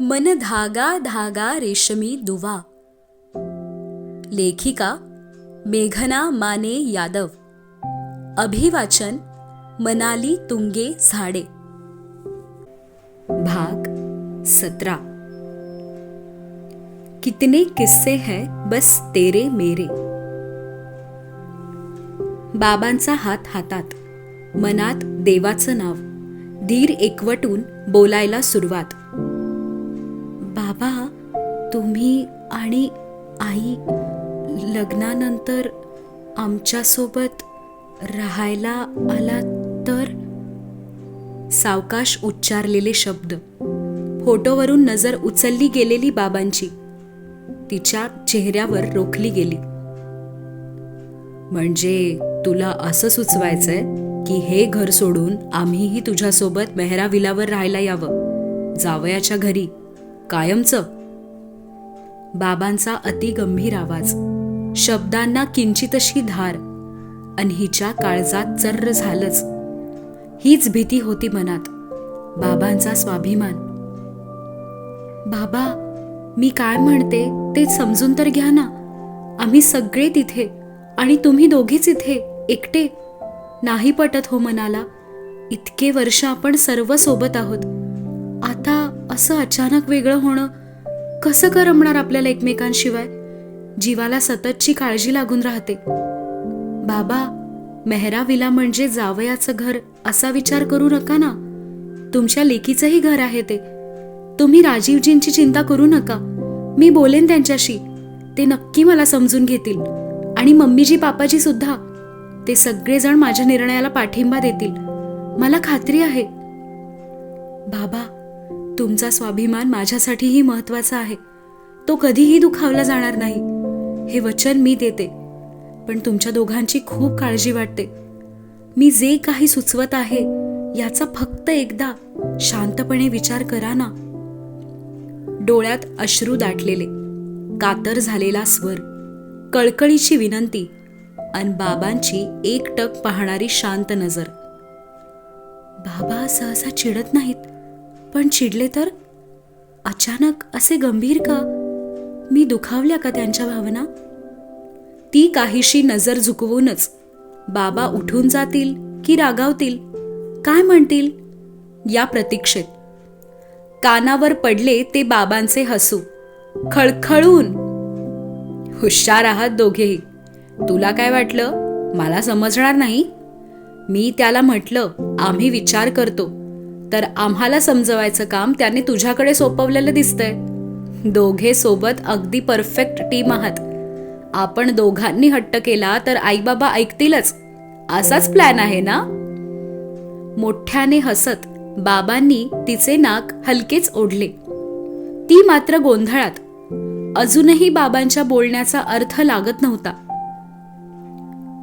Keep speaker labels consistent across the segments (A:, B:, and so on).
A: मन धागा धागा रेशमी दुवा. लेखिका मेघना माने यादव. अभिवाचन मनाली तुंगे झाडे. भाग सतरा. कितने किस्से हैं बस तेरे मेरे. बाबांचा हात हातात. मनात देवाचं नाव. धीर एकवटून बोलायला सुरुवात. बाबा तुम्ही आणि आई लग्नानंतर आमच्यासोबत राहायला आला तर? सावकाश उच्चारलेले शब्द. फोटोवरून नजर उचलली गेलेली बाबांची. तिच्या चेहऱ्यावर रोखली गेली. म्हणजे तुला असं सुचवायचंय की हे घर सोडून आम्हीही तुझ्यासोबत मेहरा विलावर राहायला यावं. जावयाच्या घरी कायमचं. बाबांचा अतिगंभीर आवाज शब्दांना किंचितशी धार आणि हिच्या काळजात चर्र झालंच. हीच भीती होती मनात बाबांचा स्वाभिमान. बाबा मी काय म्हणते ते समजून तर घ्या ना. आम्ही सगळे तिथे आणि तुम्ही दोघीच इथे एकटे. नाही पटत हो मनाला इतके वर्ष आपण सर्व सोबत आहोत. आता असं अचानक वेगळं होणं कसं करमणार आपल्याला एकमेकांशिवाय? जीवाला सततची काळजी लागून राहते. बाबा मेहराविला म्हणजे जावयाचं घर असा विचार करू नका ना. तुमच्या लेकीचंही घर आहे ते. तुम्ही राजीवजींची चिंता करू नका. मी बोलेन त्यांच्याशी. ते नक्की मला समजून घेतील. आणि मम्मीजी पापाजी सुद्धा. ते सगळेजण माझ्या निर्णयाला पाठिंबा देतील. मला खात्री आहे. बाबा तुमचा स्वाभिमान माझ्यासाठीही महत्त्वाचा आहे. तो कधीही दुखावला जाणार नाही. हे वचन मी देते. पण तुमच्या दोघांची खूप काळजी वाटते. मी जे काही सुचवत आहे याचा फक्त एकदा शांतपणे विचार करा ना. डोळ्यात अश्रू दाटलेले. कातर झालेला स्वर. कळकळीची विनंती. अन बाबांची एकटक पाहणारी शांत नजर. बाबा सहसा चिडत नाहीत. पण चिडले तर? अचानक असे गंभीर का? मी दुखावल्या का त्यांच्या भावना? ती काहीशी नजर झुकवूनच बाबा उठून जातील की रागावतील? काय म्हणतील? या प्रतीक्षेत. कानावर पडले ते बाबांचे हसू. खळखळून. हुशार आहात दोघेही. तुला काय वाटलं? मला समजणार नाही? मी त्याला म्हटलं आम्ही विचार करतो. तर आम्हाला समजवायचं काम त्याने तुझ्याकडे सोपवलेलं दिसतंय. दोघे सोबत अगदी परफेक्ट टीम आहात. आपण दोघांनी हट्ट केला तर आईबाबा ऐकतीलच. असाच प्लॅन आहे ना? मोठ्याने हसत बाबांनी तिचे नाक हलकेच ओढले. ती मात्र गोंधळात. अजूनही बाबांच्या बोलण्याचा अर्थ लागत नव्हता.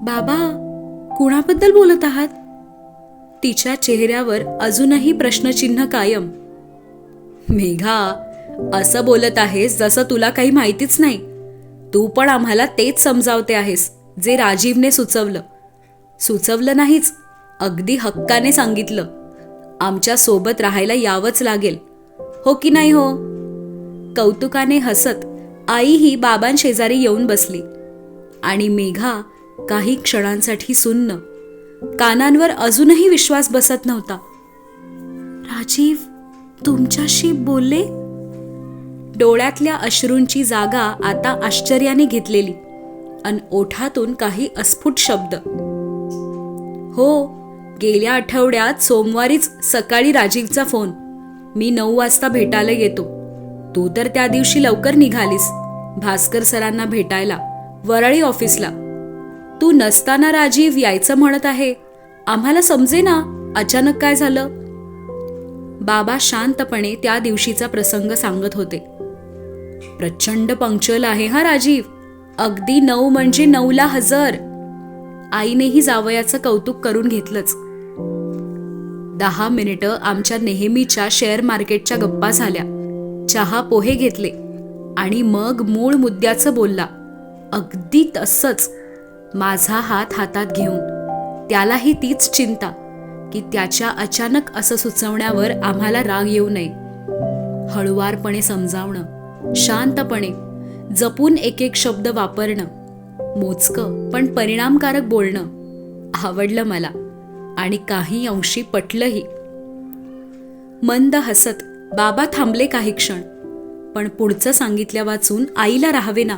A: बाबा कुणाबद्दल बोलत आहात? तिच्या चेहऱ्यावर अजूनही प्रश्नचिन्ह कायम. मेघा असं बोलत आहेस जसं तुला काही माहितीच नाही. तू पण आम्हाला तेच समजावते आहेस जे राजीवने सुचवलं. सुचवलं नाहीच अगदी हक्काने सांगितलं. आमच्यासोबत राहायला यावंच लागेल. हो की नाही हो? कौतुकाने हसत आई ही बाबांशेजारी येऊन बसली. आणि मेघा काही क्षणांसाठी सुन्न कानांवर अजूनही विश्वास बसत नव्हता. राजीव तुमच्याशी बोलले? डोळ्यातल्या अश्रूंची जागा आता आश्चर्याने घेतलेली. अन ओठातून काही अस्फुट शब्द. हो गेल्या आठवड्यात सोमवारीच सकाळी राजीवचा फोन. मी नऊ वाजता भेटायला येतो. तू तर त्या दिवशी लवकर निघालीस. भास्कर सरांना भेटायला. वरळी ऑफिसला. तू नसताना राजीव यायचं म्हणत आहे. आम्हाला समजे ना अचानक काय झालं? बाबा शांतपणे त्या दिवशीचा प्रसंग सांगत होते. प्रचंड पंक्चुअल आहे हा राजीव. अगदी नऊ म्हणजे नऊला हजर. आईनेही जावयाचं कौतुक करून घेतलंच. दहा मिनिटं आमच्या नेहमीच्या शेअर मार्केटच्या गप्पा झाल्या. चहा पोहे घेतले आणि मग मूळ मुद्द्याचं बोलला. अगदी तसंच. माझा हात हातात घेऊन. त्यालाही तीच चिंता की त्याच्या अचानक असं सुचवण्यावर आम्हाला राग येऊ नये. हळुवारपणे समजावणं शांतपणे जपून एक एक शब्द वापरणं मोजकं पण परिणामकारक बोलणं आवडलं मला आणि काही अंशी पटलंही. मंद हसत बाबा थांबले काही क्षण पण पुढचं सांगितल्या वाचून आईला राहावे ना.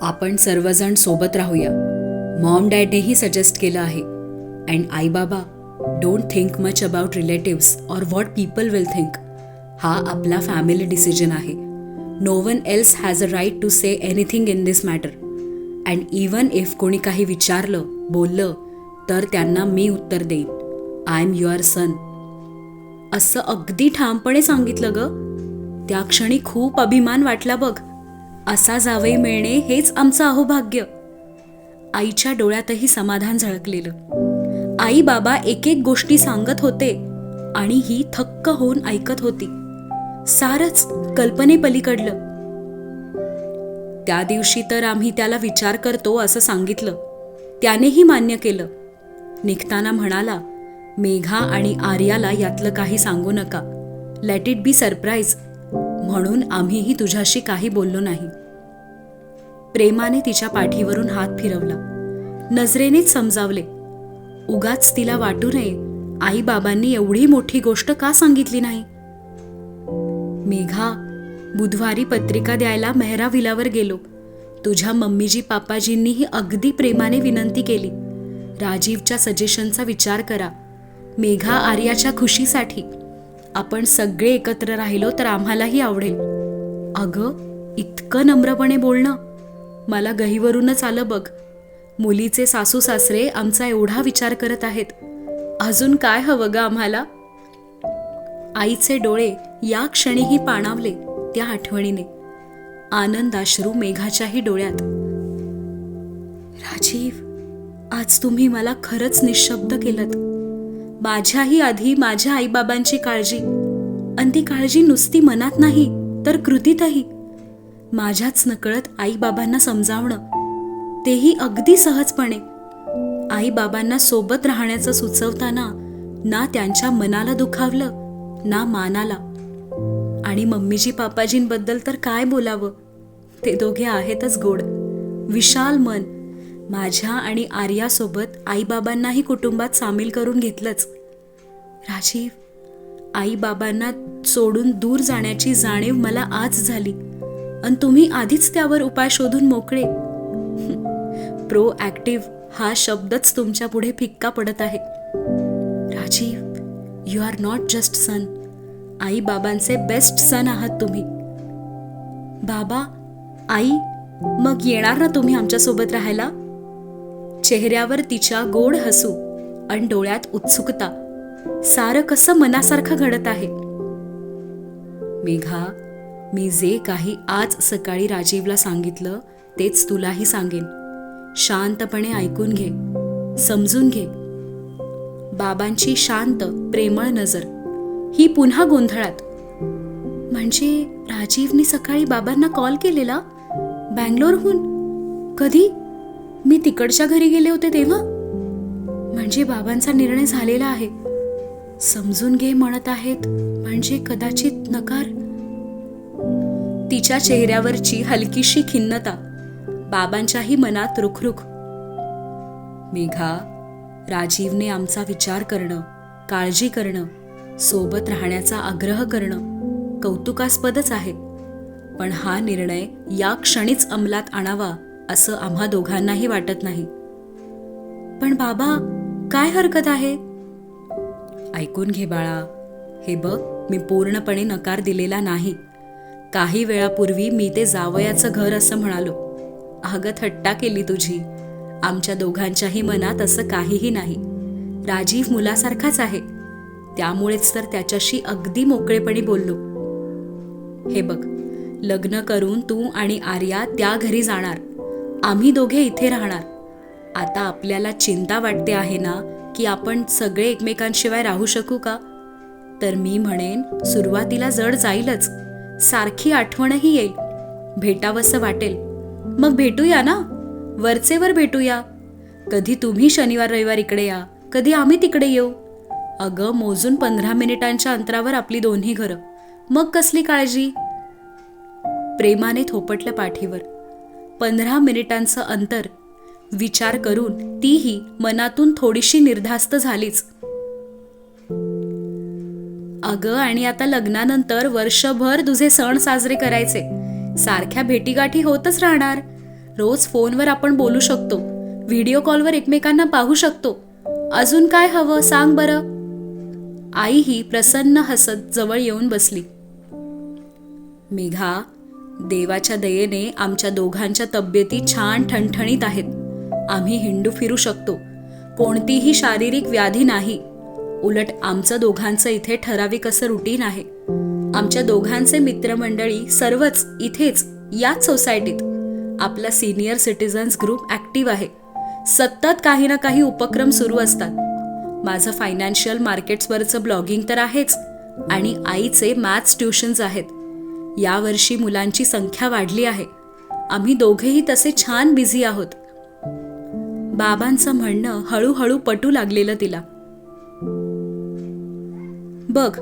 A: आपण सर्वजण सोबत राहूया. मॉम डॅडनेही सजेस्ट केलं आहे. अँड आई बाबा don't think much about relatives or what people will think. हा आपला फॅमिली डिसिजन आहे. No one else has a right to say anything in this matter. And even if कोणी काही विचारलं बोललं तर त्यांना मी उत्तर देईन. I am your son. असं अगदी ठामपणे सांगितलं ग. त्या क्षणी खूप अभिमान वाटला बघ. असा जावई मिळणे हेच आमचं अहोभाग्य. आईच्या डोळ्यातही समाधान झळकलेलं. आई बाबा एक एक गोष्टी सांगत होते आणि ही थक्क होऊन ऐकत होती. सारच कल्पनेपलीकडलं. त्या दिवशी तर आम्ही त्याला विचार करतो असं सांगितलं. त्यानेही मान्य केलं. निघताना म्हणाला मेघा आणि आर्याला यातलं काही सांगू नका. लेट इट बी सरप्राईज म्हणून आम्हीही तुझ्याशी काही बोललो नाही. प्रेमाने तिच्या पाठीवरून हात फिरवला. नजरेनेच समजावले उगाच तिला वाटू नये. आई बाबांनी एवढी मोठी गोष्ट का सांगितली नाही? मेघा बुधवारी पत्रिका द्यायला मेहरा विलावर गेलो. तुझ्या मम्मीजी पापाजींनीही अगदी प्रेमाने विनंती केली. राजीवच्या सजेशनचा विचार करा. मेघा आर्याच्या खुशीसाठी. आपण सगळे एकत्र राहिलो तर आम्हालाही आवडेल. अगं इतकं नम्रपणे बोलणं. मला गहीवरूनच आलं बघ. मुलीचे सासू सासरे आमचा एवढा विचार करत आहेत. अजून काय हवं ग आम्हाला? आईचे डोळे या क्षणीही पाणावले त्या आठवणीने. आनंदाश्रू मेघाच्याही डोळ्यात. राजीव आज तुम्ही मला खरंच निशब्द केलं माझ्याही आधी माझ्या आईबाबांची काळजी. आणि ती काळजी नुसती मनात नाही तर कृतीतही. माझ्याच नकळत आईबाबांना समजावणं. तेही अगदी सहजपणे. आईबाबांना सोबत राहण्याचं सुचवताना ना त्यांच्या मनाला दुखावलं ना मानाला. आणि मम्मीजी पापाजींबद्दल तर काय बोलावं? ते दोघे आहेतच गोड. विशाल मन माझ्या आणि आर्यासोबत आईबाबांनाही कुटुंबात सामील करून घेतलंच. राजीव आईबाबांना सोडून दूर जाण्याची जाणीव मला आज झाली. आणि तुम्ही आधीच त्यावर उपाय शोधून मोकळे. प्रो ॲक्टिव्ह हा शब्दच तुमच्यापुढे फिक्का पडत आहे. Rajeev you are not just son आईबाबांचे best son आहात तुम्ही. बाबा आई मग येणार ना तुम्ही आमच्यासोबत राहायला? चेहऱ्यावर तिच्या गोड हसू आणि डोळ्यात उत्सुकता. सारं कसं मनासारखं घडत आहे? मेघा मी जे काही आज सकाळी राजीवला सांगितलं तेच तुलाही सांगेन. शांतपणे ऐकून घे समजून घे. बाबांची शांत प्रेमळ नजर ही पुन्हा गोंधळात. म्हणजे राजीवनी सकाळी बाबांना कॉल केलेला? बँगलोरहून? कधी? मी तिकडच्या घरी गेले होते तेव्हा? म्हणजे बाबांचा निर्णय झालेला आहे. समजून घे म्हणत आहेत म्हणजे कदाचित नकार. तिच्या चेहऱ्यावरची हलकीशी खिन्नता बाबांच्याही मनात रुखरुख. मेघा राजीवने आमचा विचार करणं काळजी करणं सोबत राहण्याचा आग्रह करणं कौतुकास्पदच आहे. पण हा निर्णय या क्षणीच अंमलात आणावा. असं आम्हा दोघांनाही वाटत नाही. पण बाबा काय हरकत आहे? ऐकून घे बाळा. हे बघ मी पूर्णपणे नकार दिलेला नाही. काही वेळापूर्वी मी ते जावयाचं घर असं म्हणालो. अगं थट्टा केली तुझी. आमच्या दोघांच्याही मनात असं काहीही नाही. राजीव मुलासारखाच आहे. त्यामुळेच तर त्याच्याशी अगदी मोकळेपणे बोललो. हे बघ लग्न करून तू आणि आर्या त्या घरी जाणार. आम्ही दोघे इथे राहणार. आता आपल्याला चिंता वाटते आहे ना की आपण सगळे एकमेकांशिवाय राहू शकू का? तर मी म्हणेन सुरुवातीला जड जाईलच. सारखी आठवणही येईल. भेटावंसं वाटेल. मग भेटूया ना? वरचेवर भेटूया. कधी तुम्ही शनिवार रविवार इकडे या. कधी आम्ही तिकडे येऊ. अगं मोजून पंधरा मिनिटांच्या अंतरावर आपली दोन्ही घरं. मग कसली काळजी? प्रेमाने थोपटलं पाठीवर. पंधरा मिनिटांचं अंतर. विचार करून तीही मनातून थोडीशी निर्धास्त झालीच. अगं आणि आता लग्नानंतर वर्षभर तुझे सण साजरे करायचे. सारख्या भेटीगाठी होतच राहणार. रोज फोनवर आपण बोलू शकतो. व्हिडिओ कॉलवर एकमेकांना पाहू शकतो. अजून काय हवं सांग बरं. आईही प्रसन्न हसत जवळ येऊन बसली. मेघा देवाच्या दयेने आमच्या दोघांच्या तब्येती छान ठणठणीत आहेत. आम्ही हिंडू फिरू शकतो. कोणतीही शारीरिक व्याधी नाही. उलट आमचं दोघांचं इथे ठराविक असं रुटीन आहे. आमच्या दोघांचे मित्रमंडळी सर्वच इथेच याच सोसायटीत आपला सिनियर सिटीजन्स ग्रुप ॲक्टिव्ह आहे. सतत काही ना काही उपक्रम सुरू असतात. माझं फायनान्शियल मार्केट्सवरचं ब्लॉगिंग तर आहेच. आणि आईचे मॅथ्स ट्युशन्स आहेत. यावर्षी मुलांची संख्या वाढली आहे. आम्ही दोघेही तसे छान बिझी आहोत. बाबांचं म्हणणं हळूहळू पटू लागलेलं तिला. बघ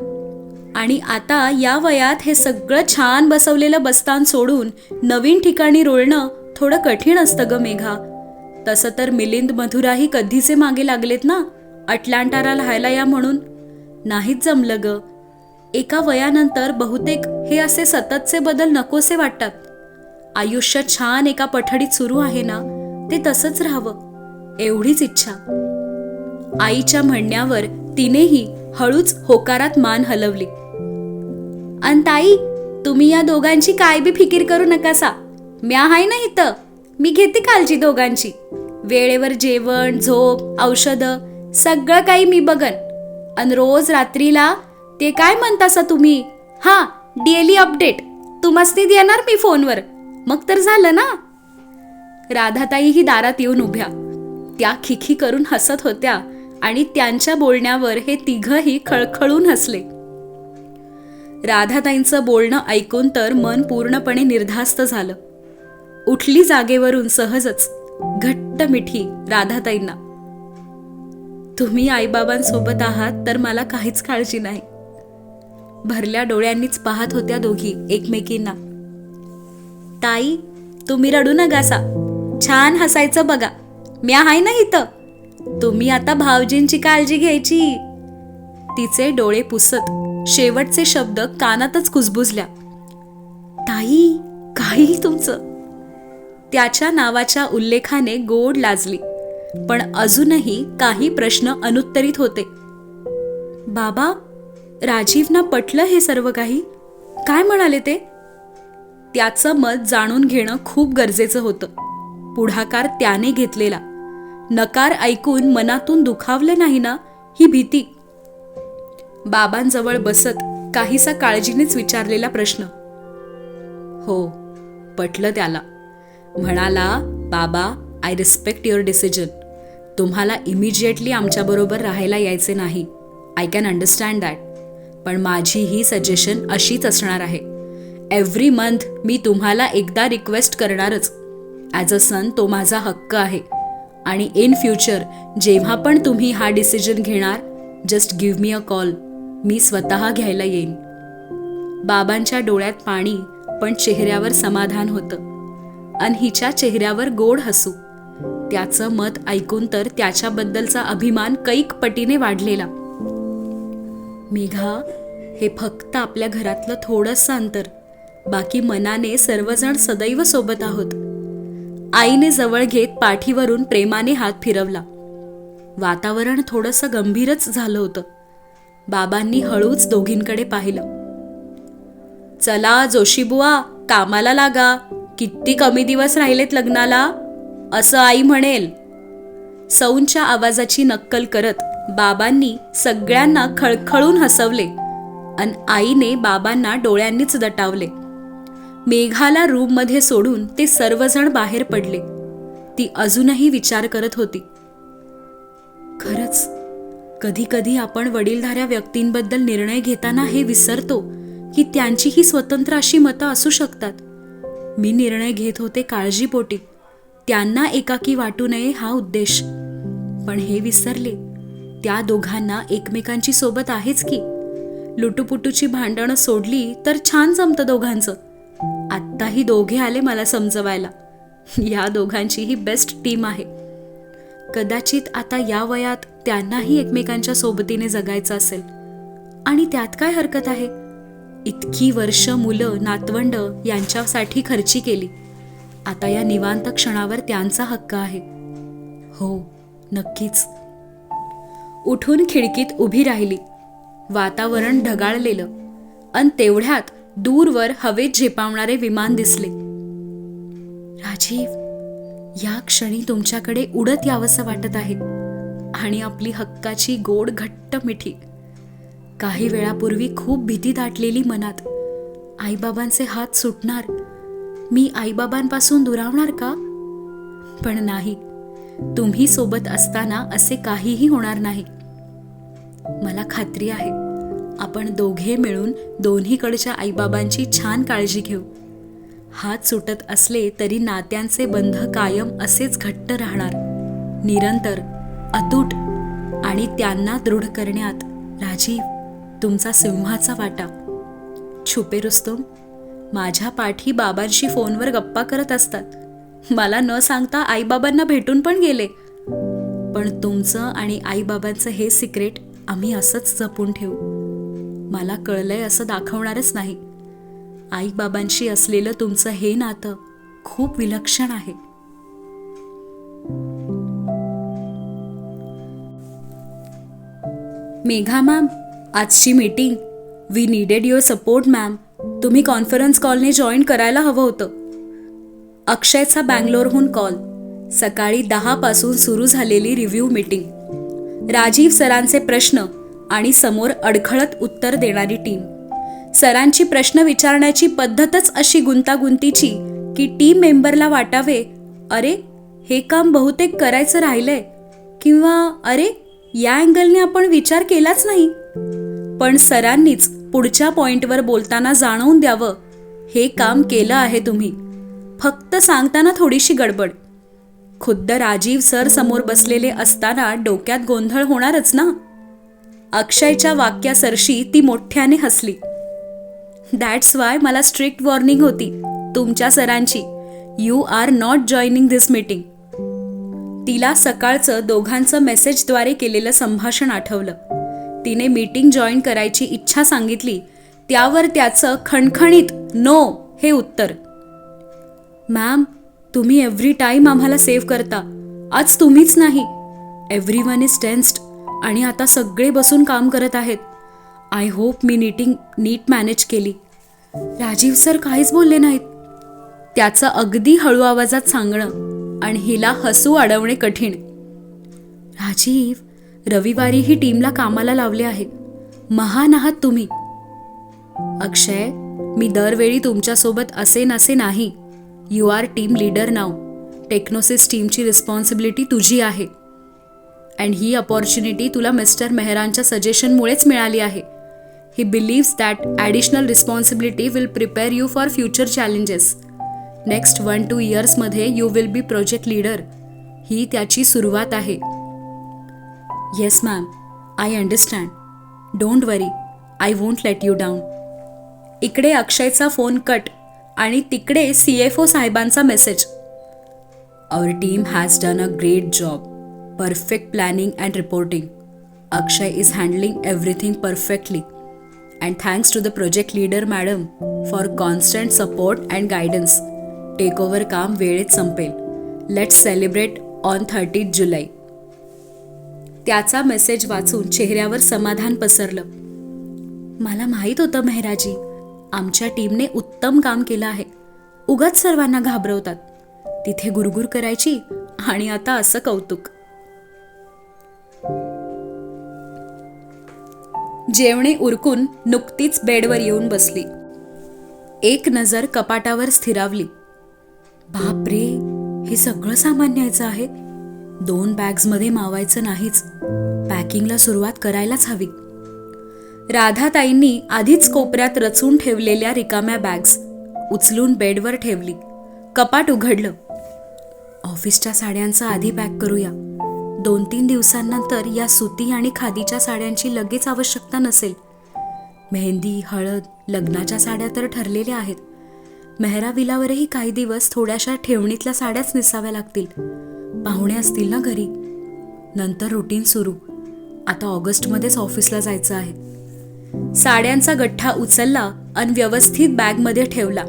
A: आणि आता या वयात हे सगळं छान बसवलेलं बस्तान सोडून नवीन ठिकाणी रोळणं थोडं कठीण असतं ग मेघा. तसं तर मिलिंद मधुराही कधीचे मागे लागलेत ना? अटलांटारा राहायला या म्हणून? नाहीच जमलं ग. एका वयानंतर बहुतेक हे असे सततचे बदल नकोसे वाटतात. आयुष्य छान एका पठडीत सुरू आहे ना ते तसंच राहावं एवढीच इच्छा. आईच्या म्हणण्यावर तिनेही हळूच होकारात मान हलवली. अन ताई तुम्ही या दोघांची काय बी फिकीर करू नकासा. म्या हाय ना इथं. मी घेते काळजी दोघांची. वेळेवर जेवण झोप औषधं सगळं काही मी बघन. अन रोज रात्रीला ते काय म्हणतासा तुम्ही? हा डेली अपडेट तुम्हाला देणार मी फोनवर. मग तर झालं ना? राधाताईही दारात येऊन उभ्या. त्या खिखी करून हसत होत्या आणि त्यांच्या बोलण्यावर हे तिघही खळखळून हसले. राधाताईंचं बोलणं ऐकून तर मन पूर्णपणे निर्धास्त झालं. उठली जागेवरून सहजच घट्ट मिठी राधाताईंना. तुम्ही आईबाबांसोबत आहात तर मला काहीच काळजी नाही. भरल्या डोळ्यांनीच पाहत होत्या दोघी एकमेकींना. ताई तुम्ही रडू नगासा छान हसायचं बघा. म्या हाय ना इथं. तुम्ही आता भावजींची काळजी घ्यायची. तिचे डोळे पुसत शेवटचे शब्द कानातच कुजबुजल्या. ताई काही तुमचं. त्याच्या नावाच्या उल्लेखाने गोड लाजली पण अजूनही काही प्रश्न अनुत्तरित होते. बाबा राजीवना पटलं हे सर्व काही? काय म्हणाले ते? त्याचं मत जाणून घेणं खूप गरजेचं होतं. पुढाकार त्याने घेतलेला. नकार ऐकून मनातून दुखावलं नाही ना ही भीती? बाबांजवळ बसत काहीसा काळजीनेच विचारलेला प्रश्न. हो पटलं त्याला. म्हणाला बाबा आय रिस्पेक्ट युअर डिसिजन तुम्हाला इमिजिएटली आमच्याबरोबर राहायला यायचे नाही. आय कॅन अंडरस्टँड दॅट पण माझी ही सजेशन अशीच असणार आहे. एव्हरी मंथ मी तुम्हाला एकदा रिक्वेस्ट करणारच. ॲज अ सन तो माझा हक्क आहे. आणि इन फ्युचर जेव्हा पण तुम्ही हा डिसिजन घेणार just give me a call मी स्वतः घ्यायला येईन. बाबांच्या डोळ्यात पाणी पण चेहऱ्यावर समाधान होतं. आणि हिच्या चेहऱ्यावर गोड हसू. त्याचं मत ऐकून तर त्याच्याबद्दलचा अभिमान कैक पटीने वाढलेला. मेघा हे फक्त आपल्या घरातलं थोडंसं अंतर. बाकी मनाने सर्वजण सदैव सोबत आहोत. आईने जवळ घेत पाठीवरून प्रेमाने हात फिरवला. वातावरण थोडंसं गंभीरच झालं होतं. बाबांनी हळूच दोघींकडे पाहिलं. चला जोशीबुवा कामाला लागा. किती कमी दिवस राहिलेत लग्नाला? असं आई म्हणेल. सौंच्या आवाजाची नक्कल करत बाबांनी सगळ्यांना खळखळून हसवले अन आईने बाबांना डोळ्यांनीच दटावले. मेघाला रूममध्ये सोडून ते सर्वजण बाहेर पडले. ती अजूनही विचार करत होती. खरंच कधी कधी आपण वडीलधाऱ्या व्यक्तींबद्दल निर्णय घेताना हे विसरतो की त्यांचीही स्वतंत्र अशी मतं असू शकतात. मी निर्णय घेत होते काळजीपोटी. त्यांना एकाकी वाटू नये हा उद्देश. पण हे विसरले त्या दोघांना एकमेकांची सोबत आहेच की? लुटूपुटूची भांडणं सोडली तर छान जमतं दोघांचं. आत्ताही दोघे आले मला समजवायला. या दोघांची ही बेस्ट टीम आहे. कदाचित आता या वयात त्यांनाही एकमेकांच्या सोबतीने जगायचं असेल. आणि त्यात काय हरकत आहे? इतकी वर्ष मुलं नातवंड यांच्यासाठी खर्ची केली. आता या निवांत क्षणावर त्यांचा हक्क आहे. हो नक्कीच. उठून खिडकीत उभी राहिली. वातावरण ढगाळलेलं. अन तेवढ्यात दूरवर हवेत झेपावणारे विमान दिसले. राजीव या क्षणी तुमच्याकडे उडत यावंसं वाटत आहे आणि आपली हक्काची गोड घट्ट मिठी. काही वेळापूर्वी खूप भीती दाटलेली मनात. आईबाबांचे हात सुटणार. मी आईबाबांपासून दुरावणार का? पण नाही. तुम्ही सोबत असताना असे काहीही होणार नाही. मला खात्री आहे. आपण दोघे मिळून दोन्हीकडच्या आईबाबांची छान काळजी घेऊ. हात सुटत असले तरी नात्यांचे बंध कायम असेच घट्ट राहणार. निरंतर अतूट आणि त्यांना दृढ करण्यात राजीव तुमचा सिंहाचा वाटा. छुपे रुस्तम माझ्या पाठी बाबांशी फोनवर गप्पा करत असतात. मला न सांगता आईबाबांना भेटून पण गेले. पण तुमचं आणि आईबाबांचं हे सिक्रेट आम्ही असंच जपून ठेवू. मला कळलंय असं दाखवणारच नाही. आईबाबांशी असलेलं तुमचं हे नातं खूप विलक्षण आहे. मेघा मॅम आजची meeting. We needed your support ma'am. तुम्ही कॉन्फरन्स कॉलने जॉईन करायला हवं होतं. अक्षयचा बँगलोरहून कॉल. सकाळी दहापासून सुरू झालेली रिव्ह्यू मीटिंग. राजीव सरांचे प्रश्न आणि समोर अडखळत उत्तर देणारी टीम. सरांची प्रश्न विचारण्याची पद्धतच अशी गुंतागुंतीची की टीम मेंबरला वाटावे अरे हे काम बहुतेक करायचं राहिलंय. किंवा अरे या अँगलने आपण विचार केलाच नाही. पण सरांनीच पुढच्या पॉइंटवर बोलताना जाणवून द्यावं हे काम केलं आहे तुम्ही. फक्त सांगताना थोडीशी गडबड. खुद्द राजीव सर समोर बसलेले असताना डोक्यात गोंधळ होणारच ना? अक्षयच्या वाक्यासरशी ती मोठ्याने हसली. दॅट्स वाय मला स्ट्रिक्ट वॉर्निंग होती तुमच्या सरांची. You are not joining this meeting तिला सकाळचं दोघांचं मेसेजद्वारे केलेलं संभाषण आठवलं. तिने मीटिंग जॉईन करायची इच्छा सांगितली. त्यावर त्याचं खणखणीत नो हे उत्तर. मॅम तुम्ही एव्हरी टाइम आम्हाला सेव्ह करता. आज तुम्हीच नाही. एव्हरी वन इज टेन्स्ड आणि आता सगळे बसून काम करत आहेत. आय होप मी नीटिंग नीट मॅनेज केली. राजीव सर काहीच बोलले नाहीत. त्याचं अगदी हळू आवाजात सांगणं आणि हिला हसू अडवणे कठीण. राजीव रविवारी ही टीमला कामाला लावले आहे महान आहात तुम्ही. अक्षय मी दरवेळी तुमच्यासोबत असे नसे नाही. यू आर टीम लीडर नाव टेक्नोसिस टीमची रिस्पॉन्सिबिलिटी तुझी आहे. अँड ही अपॉर्च्युनिटी तुला मिस्टर मेहरांच्या सजेशनमुळेच मिळाली आहे. He believes that additional responsibility will prepare you for future challenges next one two इयर्समध्ये you will be project leader ही त्याची सुरुवात आहे. Yes ma'am I understand don't worry I won't let you down इकडे अक्षयचा phone cut आणि तिकडे C F O साहेबांचा message our team has done a great job perfect planning and reporting Akshay is handling everything perfectly and thanks to the project leader madam for constant support and guidance take over काम वेळेत संपेल. Let celebrate on thirtieth July त्याचा message वाचून चेहऱ्यावर समाधान पसरलं. मला माहीत होतं मेहराजी आमच्या टीमने उत्तम काम केलं आहे. उगाच सर्वांना घाबरवतात. तिथे गुरगुर करायची आणि आता असं कौतुक. जेवणे उरकून नुकतीच बेडवर येऊन बसली. एक नजर कपाटावर स्थिरावली. बाप रे हे सगळं सामान न्यायचं आहे. दोन बॅग्समध्ये मावायचं नाहीच. पॅकिंगला सुरुवात करायलाच हवी. राधाताईंनी आधीच कोपऱ्यात रचून ठेवलेल्या रिकाम्या बॅग्स उचलून बेडवर ठेवली. कपाट उघडलं. ऑफिसच्या साड्यांचा आधी पॅक करूया. दोन तीन दिवसांनंतर या सुती आणि खादीच्या साड्यांची लगेच आवश्यकता नसेल. मेहंदी हळद लग्नाच्या साड्या तर ठरलेल्या आहेत. मेहराविलावरही काही दिवस थोड्याशा ठेवणीतल्या साड्याच नेसाव्या लागतील. पाहुणे असतील ना घरी? नंतर रुटीन सुरू. आता ऑगस्टमध्येच ऑफिसला जायचं आहे. साड्यांचा गठ्ठा उचलला आणि व्यवस्थित बॅगमध्ये ठेवला.